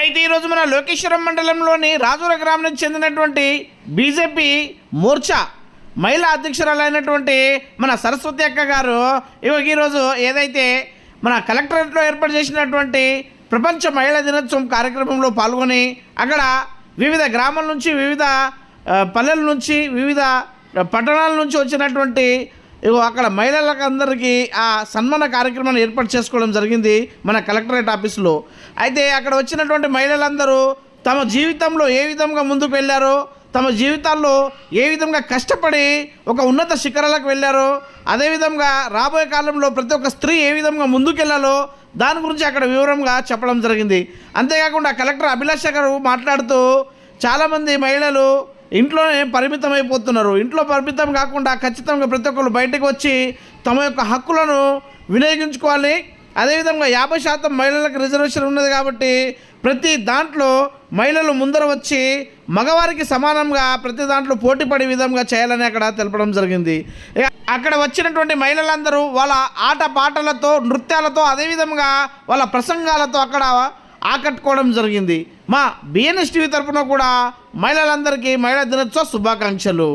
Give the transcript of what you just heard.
అయితే ఈరోజు మన లోకేశ్వరం మండలంలోని రాజుల గ్రామానికి చెందినటువంటి బీజేపీ మోర్చా మహిళా అధ్యక్షురాలైనటువంటి మన సరస్వతి అక్క గారు ఇవాళ ఈరోజు ఏదైతే మన కలెక్టరేట్లో ఏర్పాటు చేసినటువంటి ప్రపంచ మహిళా దినోత్సవం కార్యక్రమంలో పాల్గొని అక్కడ వివిధ గ్రామాల నుంచి వివిధ పల్లెల నుంచి వివిధ పట్టణాల నుంచి వచ్చినటువంటి ఇగో అక్కడ మహిళలకు అందరికీ ఆ సన్మాన కార్యక్రమాన్ని ఏర్పాటు చేసుకోవడం జరిగింది మన కలెక్టరేట్ ఆఫీసులో. అయితే అక్కడ వచ్చినటువంటి మహిళలందరూ తమ జీవితంలో ఏ విధంగా ముందుకు వెళ్ళారో తమ జీవితాల్లో ఏ విధంగా కష్టపడి ఒక ఉన్నత శిఖరాలకు వెళ్ళారో అదేవిధంగా రాబోయే కాలంలో ప్రతి ఒక్క స్త్రీ ఏ విధంగా ముందుకెళ్ళాలో దాని గురించి అక్కడ వివరంగా చెప్పడం జరిగింది. అంతేకాకుండా కలెక్టర్ అభిలాష గారు మాట్లాడుతూ చాలామంది మహిళలు ఇంట్లోనే పరిమితం అయిపోతున్నారు ఇంట్లో పరిమితం కాకుండా ఖచ్చితంగా ప్రతి ఒక్కరు బయటకు వచ్చి తమ యొక్క హక్కులను వినియోగించుకోవాలి. అదేవిధంగా యాభై శాతం మహిళలకు రిజర్వేషన్ ఉన్నది కాబట్టి ప్రతి దాంట్లో మహిళలు ముందర వచ్చి మగవారికి సమానంగా ప్రతి దాంట్లో పోటీ పడే విధంగా చేయాలని అక్కడ తెలపడం జరిగింది. అక్కడ వచ్చినటువంటి మహిళలందరూ వాళ్ళ ఆట పాటలతో నృత్యాలతో అదేవిధంగా వాళ్ళ ప్రసంగాలతో అక్కడ ఆకట్టుకోవడం జరిగింది. మా బిఎన్ఎస్ టీవీ కూడా మహిళలందరికీ మహిళా దినోత్సవ శుభాకాంక్షలు.